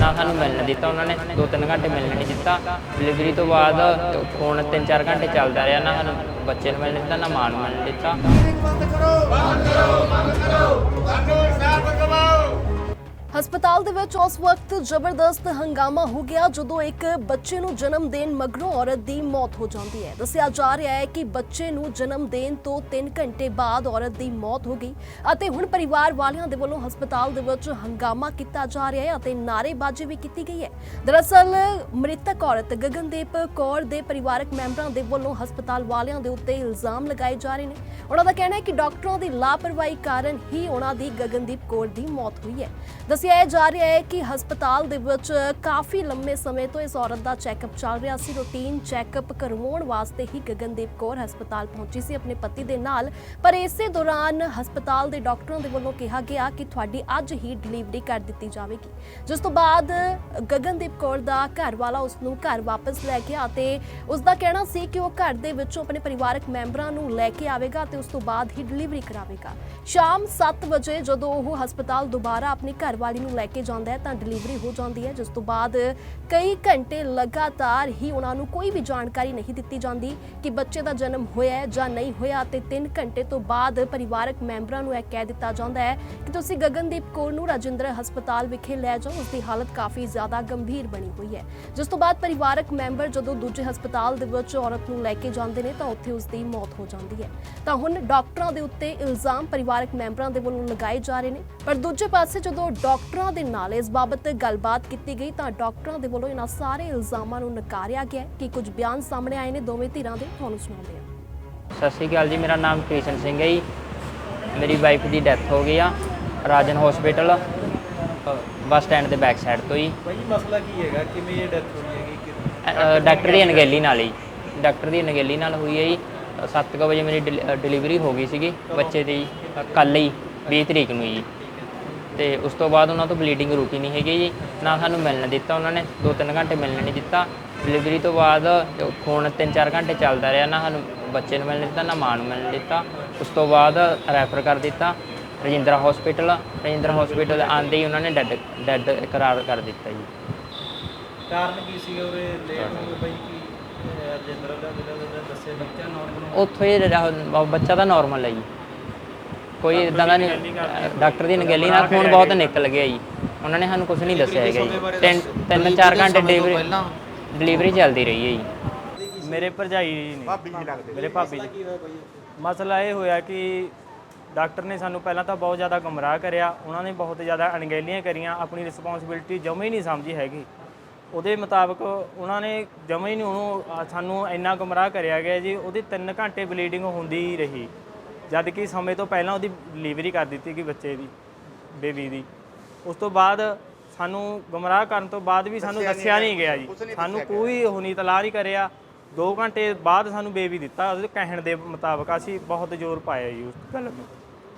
ਨਾ ਸਾਨੂੰ ਮਿਲਣ ਦਿੱਤਾ ਉਹਨਾਂ ਨੇ 2-3 ਘੰਟੇ ਮਿਲਣ ਨਹੀਂ ਦਿੱਤਾ। ਡਿਲੀਵਰੀ ਤੋਂ ਬਾਅਦ ਫੋਨ 3-4 ਘੰਟੇ ਚੱਲਦਾ ਰਿਹਾ ਨਾ ਸਾਨੂੰ ਬੱਚੇ ਨੂੰ ਮਿਲਣ ਦਿੱਤਾ ਨਾ ਮਾਂ ਨੂੰ ਮਿਲਣ ਦਿੱਤਾ। ਮੀਟਿੰਗ ਬੰਦ ਕਰੋ। ਬੰਦ ਕਰੋ ਬੰਦ ਕਰੋ ਸਾਨੂੰ ਇਨਸਾਫ ਦਿਵਾਓ ਹਸਪਤਾਲ ਦੇ ਵਿੱਚ ਉਸ ਵਕਤ ਜ਼ਬਰਦਸਤ ਹੰਗਾਮਾ ਹੋ ਗਿਆ ਜਦੋਂ ਇੱਕ ਬੱਚੇ ਨੂੰ ਜਨਮ ਦੇਣ ਮਗਰੋਂ ਔਰਤ ਦੀ ਮੌਤ ਹੋ ਜਾਂਦੀ ਹੈ। ਦੱਸਿਆ ਜਾ ਰਿਹਾ ਹੈ ਕਿ ਬੱਚੇ ਨੂੰ ਜਨਮ ਦੇਣ ਤੋਂ 3 ਘੰਟੇ ਬਾਅਦ ਔਰਤ ਦੀ ਮੌਤ ਹੋ ਗਈ ਅਤੇ ਹੁਣ ਪਰਿਵਾਰ ਵਾਲਿਆਂ ਦੇ ਵੱਲੋਂ ਹਸਪਤਾਲ ਦੇ ਵਿੱਚ ਹੰਗਾਮਾ ਕੀਤਾ ਜਾ ਰਿਹਾ ਹੈ ਅਤੇ ਨਾਅਰੇਬਾਜ਼ੀ ਵੀ ਕੀਤੀ ਗਈ ਹੈ। ਦਰਅਸਲ ਮ੍ਰਿਤਕ ਔਰਤ ਗਗਨਦੀਪ ਕੌਰ ਦੇ ਪਰਿਵਾਰਕ ਮੈਂਬਰਾਂ ਦੇ ਵੱਲੋਂ ਹਸਪਤਾਲ ਵਾਲਿਆਂ ਦੇ ਉੱਤੇ ਇਲਜ਼ਾਮ ਲਗਾਏ ਜਾ ਰਹੇ ਨੇ। ਉਹਨਾਂ ਦਾ ਕਹਿਣਾ ਹੈ ਕਿ ਡਾਕਟਰਾਂ ਦੀ ਲਾਪਰਵਾਹੀ ਕਾਰਨ ਹੀ ਉਹਨਾਂ ਦੀ ਗਗਨਦੀਪ ਕੌਰ ਦੀ ਮੌਤ ਹੋਈ ਹੈ। ਦੱਸਿਆ ਜਾ ਰਿਹਾ ਹੈ ਕਿ ਹਸਪਤਾਲ ਦੇ ਵਿੱਚ ਕਾਫੀ ਲੰਮੇ ਸਮੇਂ ਤੋਂ ਇਸ ਔਰਤ ਦਾ ਚੈੱਕਅਪ ਚੱਲ ਰਿਹਾ ਸੀ। ਰੂਟੀਨ ਚੈੱਕਅਪ ਕਰਵਾਉਣ ਵਾਸਤੇ ਹੀ ਗਗਨਦੀਪ ਕੌਰ ਹਸਪਤਾਲ ਪਹੁੰਚੀ ਸੀ ਆਪਣੇ ਪਤੀ ਦੇ ਨਾਲ। ਪਰ ਇਸੇ ਦੌਰਾਨ ਹਸਪਤਾਲ ਦੇ ਡਾਕਟਰਾਂ ਦੇ ਵੱਲੋਂ ਕਿਹਾ ਗਿਆ ਕਿ ਤੁਹਾਡੀ ਅੱਜ ਹੀ ਡਿਲੀਵਰੀ ਕਰ ਦਿੱਤੀ ਜਾਵੇਗੀ। ਜਿਸ ਤੋਂ ਬਾਅਦ ਗਗਨਦੀਪ ਕੌਰ ਦਾ ਘਰ ਵਾਲਾ ਉਸ ਨੂੰ ਘਰ ਵਾਪਸ ਲੈ ਗਿਆ ਅਤੇ ਉਸ ਦਾ ਕਹਿਣਾ ਸੀ ਕਿ ਉਹ ਘਰ ਦੇ ਵਿੱਚੋਂ ਆਪਣੇ ਪਰਿਵਾਰਕ ਮੈਂਬਰਾਂ ਨੂੰ ਲੈ ਕੇ ਆਵੇਗਾ ਤੇ ਉਸ ਤੋਂ ਬਾਅਦ ਹੀ ਡਿਲੀਵਰੀ ਕਰਾਵੇਗਾ। ਸ਼ਾਮ 7 ਵਜੇ ਜਦੋਂ ਉਹ ਹਸਪਤਾਲ ਦੁਬਾਰਾ ਆਪਣੀ ਘਰਵਾਲੀ ਨੂੰ ਲੈ ਕੇ ਜਾਂਦਾ ਹੈ, ਤਾਂ ਡਿਲੀਵਰੀ ਹੋ ਜਾਂਦੀ ਹੈ, ਜਿਸ ਤੋਂ ਬਾਅਦ ਕਈ ਘੰਟੇ ਲਗਾਤਾਰ ਹੀ ਉਹਨਾਂ ਨੂੰ ਕੋਈ ਵੀ ਜਾਣਕਾਰੀ ਨਹੀਂ ਦਿੱਤੀ ਜਾਂਦੀ ਕਿ ਬੱਚੇ ਦਾ ਜਨਮ ਹੋਇਆ ਹੈ ਜਾਂ ਨਹੀਂ ਹੋਇਆ ਤੇ 3 ਘੰਟੇ ਤੋਂ ਬਾਅਦ ਪਰਿਵਾਰਕ ਮੈਂਬਰਾਂ ਨੂੰ ਇਹ ਕਹਿ ਦਿੱਤਾ ਜਾਂਦਾ ਹੈ ਕਿ ਤੁਸੀਂ ਗਗਨਦੀਪ ਕੌਰ ਨੂੰ ਰਾਜਿੰਦਰ ਹਸਪਤਾਲ ਵਿਖੇ ਲੈ ਜਾਓ ਉਸ ਦੀ ਹਾਲਤ ਕਾਫੀ ਜ਼ਿਆਦਾ ਗੰਭੀਰ ਬਣੀ ਹੋਈ ਹੈ। ਜਿਸ ਤੋਂ ਬਾਅਦ ਪਰਿਵਾਰਕ ਮੈਂਬਰ ਜਦੋਂ ਦੂਜੇ ਹਸਪਤਾਲ ਦੇ ਵਿੱਚ ਔਰਤ ਨੂੰ ਲੈ ਕੇ ਜਾਂਦੇ ਨੇ, ਤਾਂ ਉੱਥੇ ਉਸ ਦੀ ਮੌਤ ਹੋ ਜਾਂਦੀ ਹੈ। ਤਾਂ ਹੁਣ ਡਾਕਟਰਾਂ ਦੇ ਉੱਤੇ ਇਲਜ਼ਾਮ ਪਰਿਵਾਰਕ ਮੈਂਬਰਾਂ ਦੇ ਵੱਲੋਂ ਲਗਾਏ ਜਾ ਰਹੇ ਨੇ, ਪਰ ਦੂਜੇ ਪਾਸੇ ਜਦੋਂ ਡਾਕਟਰਾਂ ਦੇ ਨਾਲ ਇਸ ਬਾਬਤ ਗੱਲਬਾਤ ਕੀਤੀ ਗਈ ਤਾਂ ਡਾਕਟਰਾਂ ਦੇ ਵੱਲੋਂ ਇਹਨਾਂ ਸਾਰੇ ਇਲਜ਼ਾਮਾਂ ਨੂੰ ਨਕਾਰਿਆ ਗਿਆ ਕਿ ਕੁਝ ਬਿਆਨ ਸਾਹਮਣੇ ਆਏ ਨੇ। ਦੋਵੇਂ ਧਿਰਾਂ ਦੇ ਤੁਹਾਨੂੰ ਸੁਣਾਉਂਦੇ ਹਾਂ। ਸਤਿ ਸ਼੍ਰੀ ਅਕਾਲ ਜੀ ਮੇਰਾ ਨਾਮ ਕ੍ਰਿਸ਼ਨ ਸਿੰਘ ਹੈ ਜੀ। ਮੇਰੀ ਵਾਈਫ ਦੀ ਡੈਥ ਹੋ ਗਈ ਆ ਰਾਜਨ ਹਸਪੀਟਲ ਬੱਸ ਸਟੈਂਡ ਦੇ ਬੈਕ ਸਾਈਡ ਤੋਂ ਜੀ। ਭਾਈ ਮਸਲਾ ਕੀ ਹੈਗਾ? ਕਿਵੇਂ ਇਹ ਡੈਥ ਹੋਈ ਹੈਗੀ? ਡਾਕਟਰ ਦੀ ਅਣਗਹਿਲੀ ਨਾਲ ਹੀ। ਡਾਕਟਰ ਦੀ ਅਣਗਹਿਲੀ ਨਾਲ ਹੋਈ ਹੈ ਜੀ। 7:00 ਵਜੇ ਮੇਰੀ ਡਿਲੀਵਰੀ ਹੋ ਗਈ ਸੀਗੀ। ਬੱਚੇ ਦੀ ਕੱਲ ਹੀ 20 ਤਰੀਕ ਨੂੰ ਜੀ। ਤੇ ਉਸ ਤੋਂ ਬਾਅਦ ਉਹਨਾਂ ਤੋਂ ਬਲੀਡਿੰਗ ਰੁਕੀ ਨਹੀਂ ਹੈਗੀ ਜੀ। ਨਾ ਸਾਨੂੰ ਮਿਲਣ ਦਿੱਤਾ ਉਹਨਾਂ ਨੇ 2-3 ਘੰਟੇ ਮਿਲਣ ਨਹੀਂ ਦਿੱਤਾ। ਡਿਲੀਵਰੀ ਤੋਂ ਬਾਅਦ ਫੋਨ 3-4 ਘੰਟੇ ਚੱਲਦਾ ਰਿਹਾ ਨਾ ਸਾਨੂੰ ਬੱਚੇ ਨੂੰ ਮਿਲਣ ਦਿੱਤਾ ਨਾ ਮਾਂ ਨੂੰ ਮਿਲਣ ਦਿੱਤਾ। ਉਸ ਤੋਂ ਬਾਅਦ ਰੈਫਰ ਕਰ ਦਿੱਤਾ ਰਜਿੰਦਰਾ ਹਸਪੀਟਲ ਰਜਿੰਦਰਾ ਹਸਪੀਟਲ ਆਂਦੇ ਹੀ ਉਹਨਾਂ ਨੇ ਡੈਡ ਡੈਡ ਕਰਾਰ ਕਰ ਦਿੱਤਾ ਜੀ। ਕਾਰਨ ਕੀ ਸੀਗਾ ਉਹਦੇ ਲੇਟ ਹੋ ਗਏ ਭਾਈ ਕੀ ਰਜਿੰਦਰ ਦਾ ਜਿਹੜਾ ਦੱਸਿਆ ਬੱਚਾ ਨਾਰਮਲ ਉੱਥੋਂ ਹੀ ਬੱਚਾ ਤਾਂ ਨਾਰਮਲ ਹੈ ਜੀ। ਕੋਈ ਇਦਾਂ ਦਾ ਨਹੀਂ ਡਾਕਟਰ ਦੀ ਨਗੇਲੀ ਨਾਲ ਖੂਨ ਬਹੁਤ ਨਿਕਲ ਗਿਆ ਜੀ। ਉਹਨਾਂ ਨੇ ਸਾਨੂੰ ਕੁਝ ਨਹੀਂ ਦੱਸਿਆ ਹੈਗਾ ਜੀ। ਤਿੰਨ ਤਿੰਨ ਚਾਰ ਘੰਟੇ ਡਿਲੀਵਰੀ ਡਿਲੀਵਰੀ ਚੱਲਦੀ ਰਹੀ ਹੈ ਜੀ। ਮੇਰੇ ਭਰਜਾਈ ਨੇ। ਭਾਬੀ ਜੀ ਲੱਗਦੇ? ਮੇਰੇ ਭਾਬੀ ਜੀ। ਮਸਲਾ ਇਹ ਹੋਇਆ ਕਿ ਡਾਕਟਰ ਨੇ ਸਾਨੂੰ ਪਹਿਲਾਂ ਤਾਂ ਬਹੁਤ ਜ਼ਿਆਦਾ ਗਮਰਾਹ ਕਰਿਆ। ਉਹਨਾਂ ਨੇ ਬਹੁਤ ਜ਼ਿਆਦਾ ਅਣਗਹਿਲੀਆਂ ਕਰੀਆਂ। ਆਪਣੀ ਰਿਸਪੌਂਸਿਬਿਲਟੀ ਜਮੇ ਹੀ ਨਹੀਂ ਸਮਝੀ ਹੈਗੀ। ਉਹਦੇ ਮੁਤਾਬਕ ਉਹਨਾਂ ਨੇ ਜਮੇ ਹੀ ਨਹੀਂ ਉਹਨੂੰ ਸਾਨੂੰ ਇੰਨਾ ਗਮਰਾਹ ਕਰਿਆ ਗਿਆ ਜੀ। ਉਹਦੀ 3 ਘੰਟੇ ਬਲੀਡਿੰਗ ਹੁੰਦੀ ਰਹੀ। ਜਦ ਕਿ ਸਮੇਂ ਤੋਂ ਪਹਿਲਾਂ ਉਹਦੀ ਡਿਲੀਵਰੀ ਕਰ ਦਿੱਤੀ ਗਈ ਬੱਚੇ ਦੀ ਬੇਬੀ ਦੀ। ਉਸ ਤੋਂ ਬਾਅਦ ਸਾਨੂੰ ਗਮਰਾਹ ਕਰਨ ਤੋਂ ਬਾਅਦ ਵੀ ਸਾਨੂੰ ਦੱਸਿਆ ਨਹੀਂ ਗਿਆ ਜੀ। ਸਾਨੂੰ ਕੋਈ ਉਹ ਨਹੀਂ ਤਲਾਹ ਨਹੀਂ ਕਰਿਆ। 2 ਘੰਟੇ ਬਾਅਦ ਸਾਨੂੰ ਬੇਬੀ ਦਿੱਤਾ ਉਹਦੇ ਕਹਿਣ ਦੇ ਮੁਤਾਬਕ ਅਸੀਂ ਬਹੁਤ ਜ਼ੋਰ ਪਾਇਆ ਜੀ ਉਸ ਗੱਲ ਨੂੰ।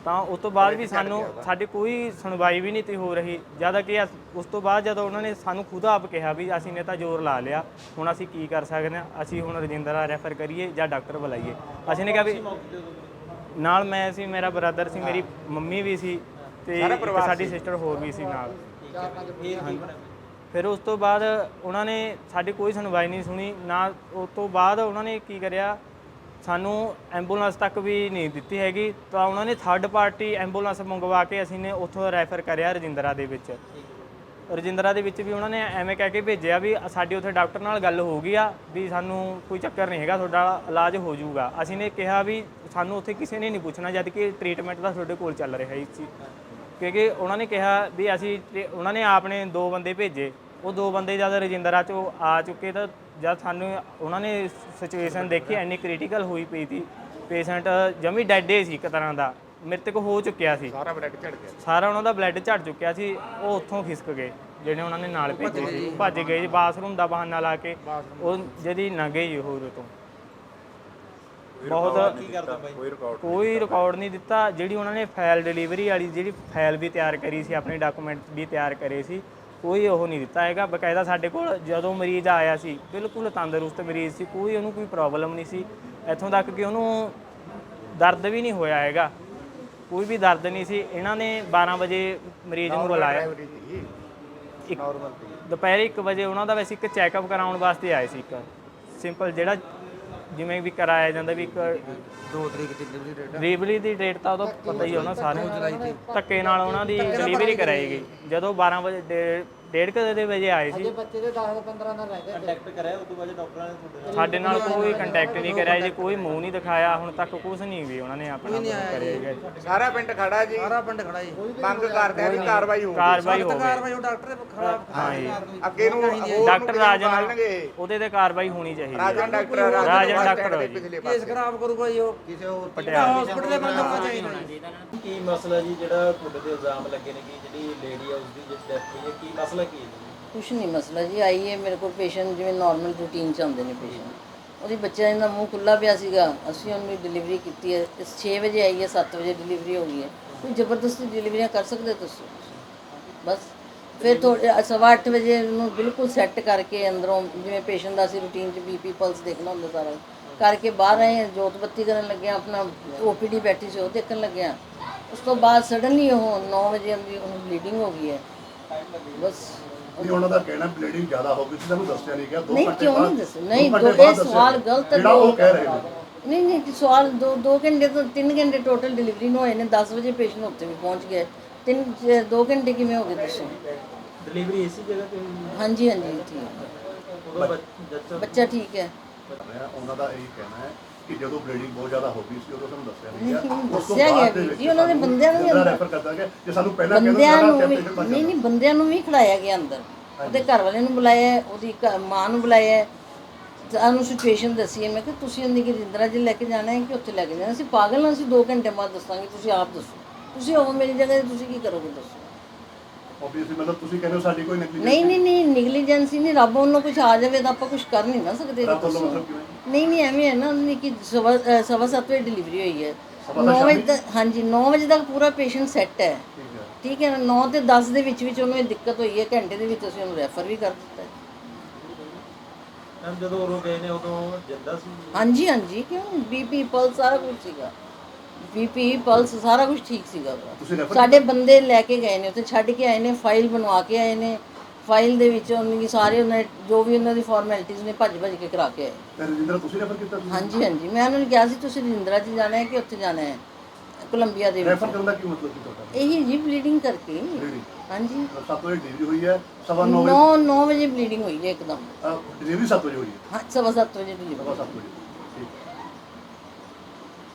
ਤਾਂ ਉਸ ਤੋਂ ਬਾਅਦ ਵੀ ਸਾਨੂੰ ਸਾਡੀ ਕੋਈ ਸੁਣਵਾਈ ਵੀ ਨਹੀਂ ਤੀ ਹੋ ਰਹੀ। ਜਦ ਕਿ ਉਸ ਤੋਂ ਬਾਅਦ ਜਦੋਂ ਉਹਨਾਂ ਨੇ ਸਾਨੂੰ ਖੁਦ ਆਪ ਕਿਹਾ ਵੀ ਅਸੀਂ ਨੇ ਤਾਂ ਜ਼ੋਰ ਲਾ ਲਿਆ ਹੁਣ ਅਸੀਂ ਕੀ ਕਰ ਸਕਦੇ ਹਾਂ? ਅਸੀਂ ਹੁਣ ਰਜਿੰਦਰਾ ਰੈਫਰ ਕਰੀਏ ਜਾਂ ਡਾਕਟਰ ਬੁਲਾਈਏ। ਅਸੀਂ ਨੇ ਕਿਹਾ ਵੀ ਨਾਲ ਮੈਂ ਸੀ ਮੇਰਾ ਬ੍ਰਦਰ ਸੀ ਮੇਰੀ ਮੰਮੀ ਵੀ ਸੀ ਤੇ ਇੱਕ ਸਾਡੀ ਸਿਸਟਰ ਹੋਰ ਵੀ ਸੀ ਨਾਲ। ਫਿਰ ਉਸ ਤੋਂ ਬਾਅਦ ਉਹਨਾਂ ਨੇ ਸਾਡੀ ਕੋਈ ਸੁਣਵਾਈ ਨਹੀਂ ਸੁਣੀ ਨਾ ਉਸ ਤੋਂ ਬਾਅਦ ਉਹਨਾਂ ਨੇ ਕੀ ਕਰਿਆ ਸਾਨੂੰ ਐਂਬੂਲੈਂਸ ਤੱਕ ਵੀ ਨਹੀਂ ਦਿੱਤੀ ਹੈਗੀ ਤਾਂ ਉਹਨਾਂ ਨੇ ਥਰਡ ਪਾਰਟੀ ਐਂਬੂਲੈਂਸ ਮੰਗਵਾ ਕੇ ਅਸੀਂ ਨੇ ਉੱਥੋਂ ਰੈਫਰ ਕਰਿਆ ਰਜਿੰਦਰਾ ਦੇ ਵਿੱਚ। ਰਜਿੰਦਰਾ ਦੇ ਵਿੱਚ ਵੀ ਉਹਨਾਂ ਨੇ ਐਵੇਂ ਕਹਿ ਕੇ ਭੇਜਿਆ ਵੀ ਸਾਡੀ ਉੱਥੇ ਡਾਕਟਰ ਨਾਲ ਗੱਲ ਹੋ ਗਈ ਆ ਵੀ ਸਾਨੂੰ ਕੋਈ ਚੱਕਰ ਨਹੀਂ ਹੈਗਾ, ਤੁਹਾਡਾ ਇਲਾਜ ਹੋ ਜਾਊਗਾ। ਅਸੀਂ ਨੇ ਕਿਹਾ ਵੀ ਸਾਨੂੰ ਉੱਥੇ ਕਿਸੇ ਨੇ ਨਹੀਂ ਪੁੱਛਣਾ ਜਦ ਕਿ ਟ੍ਰੀਟਮੈਂਟ ਤਾਂ ਤੁਹਾਡੇ ਕੋਲ ਚੱਲ ਰਿਹਾ ਇਸ ਚੀਜ਼ ਕਿਉਂਕਿ ਉਹਨਾਂ ਨੇ ਕਿਹਾ ਵੀ ਅਸੀਂ ਉਹਨਾਂ ਨੇ ਆਪਣੇ ਦੋ ਬੰਦੇ ਭੇਜੇ। ਉਹ ਦੋ ਬੰਦੇ ਜਦ ਰਜਿੰਦਰਾ ਚੋਂ ਆ ਚੁੱਕੇ ਤਾਂ ਜਦ ਸਾਨੂੰ ਉਹਨਾਂ ਨੇ ਸਿਚੁਏਸ਼ਨ ਦੇਖੀ, ਇੰਨੀ ਕ੍ਰਿਟੀਕਲ ਹੋਈ ਪਈ ਸੀ। ਪੇਸ਼ੈਂਟ ਜਮੀ ਡੈਡ ਸੀ ਇੱਕ ਤਰ੍ਹਾਂ ਦਾ। ਮ੍ਰਿਤਕ ਹੋ ਚੁੱਕਿਆ ਸੀ। ਸਾਰਾ ਬਲੱਡ ਝੜ ਗਿਆ। ਸਾਰਾ ਉਹਨਾਂ ਦਾ ਬਲੱਡ ਝੜ ਚੁੱਕਿਆ ਸੀ। ਉਹ ਉੱਥੋਂ ਖਿਸਕ ਗਏ ਜਿਹੜੇ ਉਹਨਾਂ ਨੇ ਨਾਲ ਭੇਜੇ ਸੀ ਭੱਜ ਗਏ ਜੀ ਬਾਥਰੂਮ ਦਾ ਬਹਾਨਾ ਲਾ ਕੇ। ਉਹ ਜਦੀ ਲੰਘੇ ਜੀ ਹੋਰ ਤੋਂ। ਬਹੁਤ ਕੀ ਕੋਈ ਰਿਕਾਰਡ ਨਹੀਂ ਦਿੱਤਾ। ਜਿਹੜੀ ਉਹਨਾਂ ਨੇ ਫਾਈਲ ਡਿਲੀਵਰੀ ਵਾਲੀ ਜਿਹੜੀ ਫਾਈਲ ਵੀ ਤਿਆਰ ਕਰੀ ਸੀ ਆਪਣੇ ਡਾਕੂਮੈਂਟ ਵੀ ਤਿਆਰ ਕਰੇ ਸੀ ਕੋਈ ਉਹ ਨਹੀਂ ਦਿੱਤਾ ਹੈਗਾ। ਬਕਾਇਦਾ ਸਾਡੇ ਕੋਲ ਜਦੋਂ ਮਰੀਜ਼ ਆਇਆ ਸੀ ਬਿਲਕੁਲ ਤੰਦਰੁਸਤ ਮਰੀਜ਼ ਸੀ ਕੋਈ ਉਹਨੂੰ ਕੋਈ ਪ੍ਰੋਬਲਮ ਨਹੀਂ ਸੀ। ਇੱਥੋਂ ਤੱਕ ਕਿ ਉਹਨੂੰ ਦਰਦ ਵੀ ਨਹੀਂ ਹੋਇਆ ਹੈਗਾ। ਕੋਈ ਵੀ ਦਰਦ ਨਹੀਂ ਸੀ। ਇਹਨਾਂ ਨੇ 12 ਵਜੇ ਮਰੀਜ਼ ਨੂੰ ਬੁਲਾਇਆ। ਇੱਕ ਦੁਪਹਿਰੇ 1 ਵਜੇ ਉਹਨਾਂ ਦਾ ਵੈਸੇ ਇੱਕ ਚੈੱਕਅਪ ਕਰਾਉਣ ਵਾਸਤੇ ਆਏ ਸੀ ਇੱਕ। ਸਿੰਪਲ ਜਿਹੜਾ ਜਿਵੇਂ ਵੀ ਕਰਾਇਆ ਜਾਂਦਾ ਵੀ ਇੱਕ 2 ਤਰੀਕ ਦੀ ਡਿਲੀਵਰੀ ਡੇਟ ਡਿਲੀਵਰੀ ਦੀ ਡੇਟ ਤਾਂ ਉਹਦਾ ਪਤਾ ਹੀ ਉਹਨਾਂ ਸਾਰਿਆਂ ਨੂੰ। ਧੱਕੇ ਨਾਲ ਉਹਨਾਂ ਦੀ ਡਿਲੀਵਰੀ ਕਰਾਈ ਗਈ। ਜਦੋਂ 12 ਵਜੇ ਡੇਢ ਕੁ ਦੇ ਵਜੇ ਆਏ ਸੀ। ਬੱਚੇ ਦੇ 10 15 ਦਿਨ ਰਹਿ ਗਏ ਕੰਟੈਕਟ ਕਰਿਆ ਤੋਂ ਬਾਅਦ ਡਾਕਟਰਾਂ ਨੇ ਤੁਹਾਡੇ ਸਾਡੇ ਨਾਲ ਕੋਈ ਕੰਟੈਕਟ ਨਹੀਂ ਕਰਿਆ ਜੀ ਕੋਈ ਮੂੰਹ ਨਹੀਂ ਦਿਖਾਇਆ ਹੁਣ ਤੱਕ ਕੁਝ ਨਹੀਂ ਵੀ ਉਹਨਾਂ ਨੇ ਆਪਣਾ ਜੀ। ਸਾਰਾ ਪਿੰਡ ਖੜਾ ਜੀ। ਸਾਰਾ ਪਿੰਡ ਖੜਾ ਜੀ। ਮੰਗ ਕਰਦੇ ਆ ਵੀ ਕਾਰਵਾਈ ਹੋਵੇ ਕਾਰਵਾਈ ਹੋ ਗਈ ਕਾਰਵਾਈ ਉਹ ਡਾਕਟਰ ਦੇ ਖਿਲਾਫ ਹਾਂ ਜੀ। ਅੱਗੇ ਨੂੰ ਡਾਕਟਰ ਰਾਜਨ। ਉਹਦੇ ਤੇ ਕਾਰਵਾਈ ਹੋਣੀ ਚਾਹੀਦੀ ਹੈ। Rajan doctor Rajan doctor case ਖਰਾਬ ਕਰੂਗਾ ਜੀ ਉਹ। ਕਿਸੇ ਹੋਰ ਪਟਿਆਲਾ। ਹਸਪੀਟਲ ਦੇ ਬੰਦ ਹੋਣਾ ਚਾਹੀਦਾ ਜੀ। ਕੀ ਮਸਲਾ ਜੀ ਜਿਹੜਾ ਤੁਹਾਡੇ ਤੇ ਇਲਜ਼ਾਮ ਲੱਗੇ ਨੇ ਕਿ ਜਿਹੜੀ ਲੇਡੀ ਆ ਉਸ ਦੀ ਜਿਹੜੀ ਡੈਥ ਹੋਈ ਹੈ ਕੀ ਮਸਲਾ ਕੀ ਹੈ ਜੀ? ਕੁਛ ਨਹੀਂ ਮਸਲਾ ਜੀ ਆਈ ਹੈ ਮੇਰੇ ਕੋਲ ਪੇਸ਼ੈਂਟ ਜਿਵੇਂ ਨਾਰਮਲ ਰੂਟੀਨ ਚ ਆਉਂਦੇ ਨੇ ਪੇਸ਼ੈਂਟ ਉਹਦੀ ਬੱਚਾ ਦਾ ਮੂੰਹ ਖੁੱਲਾ ਪਿਆ ਸੀਗਾ ਅਸੀਂ ਉਹਨੂੰ ਡਿਲੀਵਰੀ ਕੀਤੀ ਹੈ। ਇਸ 6 ਵਜੇ ਆਈ ਹੈ 7 ਵਜੇ ਡਿਲੀਵਰੀ ਹੋ ਗਈ ਹੈ। ਕੋਈ ਜ਼ਬਰਦਸਤੀ ਡਿਲੀਵਰੀਆਂ ਕਰ ਸਕਦੇ ਤੁਸੀਂ? ਬਸ। ਫਿਰ ਥੋੜੇ ਸਵਾ ਅੱਠ ਵਜੇ ਉਹਨੂੰ ਬਿਲਕੁਲ ਸੈੱਟ ਕਰਕੇ ਅੰਦਰੋਂ ਜਿਵੇਂ ਪੇਸ਼ੈਂਟ ਦਾ ਅਸੀਂ ਰੂਟੀਨ ਚ ਬੀਪੀ ਪਲਸ ਦੇਖਣਾ ਹੁੰਦਾ ਸਾਰਾ ਕਰਕੇ ਬਾਹਰ ਆਏ ਹਾਂ, ਜੋਤ ਬੱਤੀ ਕਰਨ ਲੱਗੇ ਹਾਂ, ਆਪਣਾ ਓਪੀਡੀ ਬੈਠੀ ਸੀ ਉਹ ਦੇਖਣ ਲੱਗੇ ਹਾਂ। ਉਸ ਤੋਂ ਬਾਅਦ ਸਡਨਲੀ ਉਹ 9 ਵਜੇ ਉਹਦੀ ਉਹਨੂੰ ਬਲੀਡਿੰਗ ਹੋ ਗਈ ਹੈ। ਬਸ। ਨਹੀਂ ਉਹਨਾਂ ਦਾ ਕਹਿਣਾ ਬਲੀਡਿੰਗ ਜ਼ਿਆਦਾ ਹੋ ਗਈ ਸੀ ਤੁਹਾਨੂੰ ਦੱਸਿਆ ਨਹੀਂ ਗਿਆ। 2 ਨਹੀਂ ਘੰਟੇ ਕਿਉਂ ਬਾਅਦ ਨਹੀਂ ਦੱਸ ਨਹੀਂ ਦੋ ਇਹ ਸਵਾਲ ਗਿਆ। ਗਲਤ ਹੈ ਜਿਹੜਾ ਉਹ ਕਹਿ ਰਹੇ ਨੇ। ਨਹੀਂ ਨਹੀਂ ਕਿ ਸਵਾਲ ਦੋ ਦੋ ਘੰਟੇ ਤੋਂ 3 ਘੰਟੇ ਟੋਟਲ ਡਿਲੀਵਰੀ ਨੂੰ ਹੋਏ ਨੇ 10 ਵਜੇ ਪੇਸ਼ੈਂਟ ਉੱਥੇ ਵੀ ਪਹੁੰਚ ਗਏ। ਤਿੰਨ 2 ਘੰਟੇ ਕਿਵੇਂ ਹੋ ਗਏ ਦੱਸੋ? ਡਿਲੀਵਰੀ ਇਸੇ ਜਗ੍ਹਾ ਤੇ ਹਾਂਜੀ ਹਾਂਜੀ ਠੀਕ ਬੱਚ- ਠੀਕ ਹੈ। ਉਹਨਾਂ ਦਾ ਇਹ ਕਹਿਣਾ ਹੈ ਕਿ ਜਦੋਂ ਬਲੀਡਿੰਗ ਬਹੁਤ ਜ਼ਿਆਦਾ ਹੋ ਗਈ ਸੀ ਉਦੋਂ ਸਾਨੂੰ ਦੱਸਿਆ ਨਹੀਂ ਗਿਆ। ਉਸ ਤੋਂ ਦੱਸਿਆ ਬਾਅਦ ਦੇ ਵਿੱਚ ਜੀ, ਉਹਨਾਂ ਨੇ ਸਾਨੂੰ ਬੰਦਿਆਂ ਨੂੰ ਵੀ ਅੰਦਰ- ਰੈਫਰ ਕਰਦਾ ਗਿਆ? ਜੇ ਸਾਨੂੰ ਪਹਿਲਾਂ ਕਹਿੰਦੇ ਬੰਦਿਆਂ ਨੂੰ ਵੀ ਨਹੀਂ ਨਹੀਂ। ਬੰਦਿਆਂ ਨੂੰ ਵੀ ਖੜਾਇਆ ਗਿਆ ਅੰਦਰ। ਉਹਦੇ ਘਰ ਵਾਲੇ ਨੂੰ ਬੁਲਾਇਆ ਹੈ, ਉਹਦੀ ਘ- ਮਾਂ ਨੂੰ ਬੁਲਾਇਆ। ਹੈ। ਸਾਨੂੰ ਸਿਚੁਏਸ਼ਨ ਦੱਸੀ ਹੈ। ਮੈਂ ਕਿ ਤੁਸੀਂ ਉਹਦੀ ਕਿ ਜਿੰਦਰਾ ਜੀ ਲੈ ਕੇ ਜਾਣਾ ਹੈ ਕਿ ਉੱਥੇ ਲੈ ਕੇ ਜਾਣਾ? ਅਸੀਂ ਪਾਗਲ ਹਾਂ ਅਸੀਂ 2 ਘੰਟੇ ਬਾਅਦ ਦੱਸਾਂਗੇ ਤੁਸੀਂ ਆਪ ਦੱਸੋ। ਤੁਸੀਂ ਹੋ ਮੇਰੀ ਜਗ੍ਹਾ ਤੇ ਤੁਸੀਂ ਕੀ ਕਰੋਗੇ ਦੱਸੋ? Obviously, ਮਤਲਬ ਤੁਸੀਂ ਕਹਿੰਦੇ ਹੋ ਸਾਡੀ ਕੋਈ negligence ਨਹੀਂ ਨਹੀਂ। ਨਹੀਂ ਨੈਗਲੀਜੈਂਸੀ ਨਹੀਂ। ਰੱਬ ਵੱਲੋਂ ਕੁਝ ਆ ਜਾਵੇ ਤਾਂ ਆਪਾਂ ਕੁਝ ਕਰ ਨਹੀਂ ਨਾ ਸਕਦੇ। ਰੱਬ ਵੱਲੋਂ। ਮਤਲਬ ਕਿਵੇਂ? ਨਹੀਂ ਨਹੀਂ ਐਵੇਂ ਹੈ ਨਾ ਕਿ ਸਵਾ ਅ, ਸਵਾ ਸੱਤ ਵਜੇ ਡਿਲੀਵਰੀ ਹੋਈ ਹੈ। ਸਵਾ 9 ਸੱਤ ਵਜੇ ਤੱਕ ਹਾਂਜੀ 9 ਵਜੇ ਤੱਕ ਪੂਰਾ ਪੇਸ਼ੈਂਟ ਸੈੱਟ ਹੈ। ਠੀਕ ਹੈ। ਠੀਕ ਹੈ ਨਾ 9 ਤੇ 10 ਦੇ ਵਿੱਚ ਵਿੱਚ ਉਹਨੂੰ ਇਹ ਦਿੱਕਤ ਹੋਈ ਹੈ ਘੰਟੇ ਦੇ ਵਿੱਚ ਅਸੀਂ ਉਹਨੂੰ ਰੈਫਰ ਵੀ ਕਰ ਦਿੱਤਾ ਹੈ। ਮੈਮ ਜਦੋਂ ਉਰੋਂ ਗਏ ਨੇ ਉਦੋਂ ਜਿੰਦਾ ਸੀ? ਹਾਂਜੀ ਹਾਂਜੀ ਕਿਉਂ? ਬੀਪੀ ਪਲਸ ਸਾਰਾ ਕੁਝ ਸੀਗਾ। ਬੀਪੀ ਪਲਸ ਸਾਰਾ ਕੁਝ ਠੀਕ ਸੀਗਾ। ਉਹਦਾ। ਤੁਸੀਂ refer ਸਾਡੇ ਬੰਦੇ ਲੈ ਕੇ ਗਏ ਨੇ ਉੱਥੇ ਛੱਡ ਕੇ ਆਏ ਨੇ ਫਾਈਲ ਬਣਵਾ ਕੇ ਆਏ ਨੇ। ਫਾਈਲ ਦੇ ਵਿੱਚ ਉਹਨਾਂ ਦੀ ਸਾਰੇ ਉਹਨਾਂ ਦੇ ਜੋ ਵੀ ਉਹਨਾਂ ਦੀ ਫਾਰਮੈਲਿਟੀਜ਼ ਨੇ ਭੱਜ ਭੱਜ ਕੇ ਕਰਾ ਕੇ ਆਏ। ਤੇ ਰਜਿੰਦਰ ਤੁਸੀਂ ਰੈਫਰ ਕੀਤਾ ਸੀ ਹਾਂਜੀ ਹਾਂਜੀ। ਮੈਂ ਉਹਨਾਂ ਨੂੰ ਕਿਹਾ ਸੀ ਤੁਸੀਂ ਰਜਿੰਦਰਾ 'ਚ ਜਾਣਾ ਹੈ ਕਿ ਉੱਥੇ ਜਾਣਾ ਹੈ? ਕੋਲੰਬੀਆ ਦੇ ਵਿੱਚ। ਰੈਫਰ ਕਰਨ ਦਾ ਕੀ ਮਤਲਬ ਕੀ ਤੁਹਾਡਾ? ਇਹੀ ਜੀ ਬਲੀਡਿੰਗ ਕਰਕੇ। Bleeding। ਹਾਂਜੀ। 7 ਵਜੇ ਡਿਲੀਵਰੀ ਹੋਈ ਹੈ ਸਵਾ 9 ਵਜੇ? 9 9 ਵਜੇ ਬਲੀਡਿੰਗ ਹੋਈ ਹੈ ਇੱਕਦਮ। ਡਿਲੀਵਰੀ 7 ਵਜੇ ਹੋਈ ਹੈ? ਹਾਂ ਸਵਾ ਸੱਤ ਵਜੇ ਡਿਲੀਵਰੀ ਸਵਾ 7 ਵਜੇ।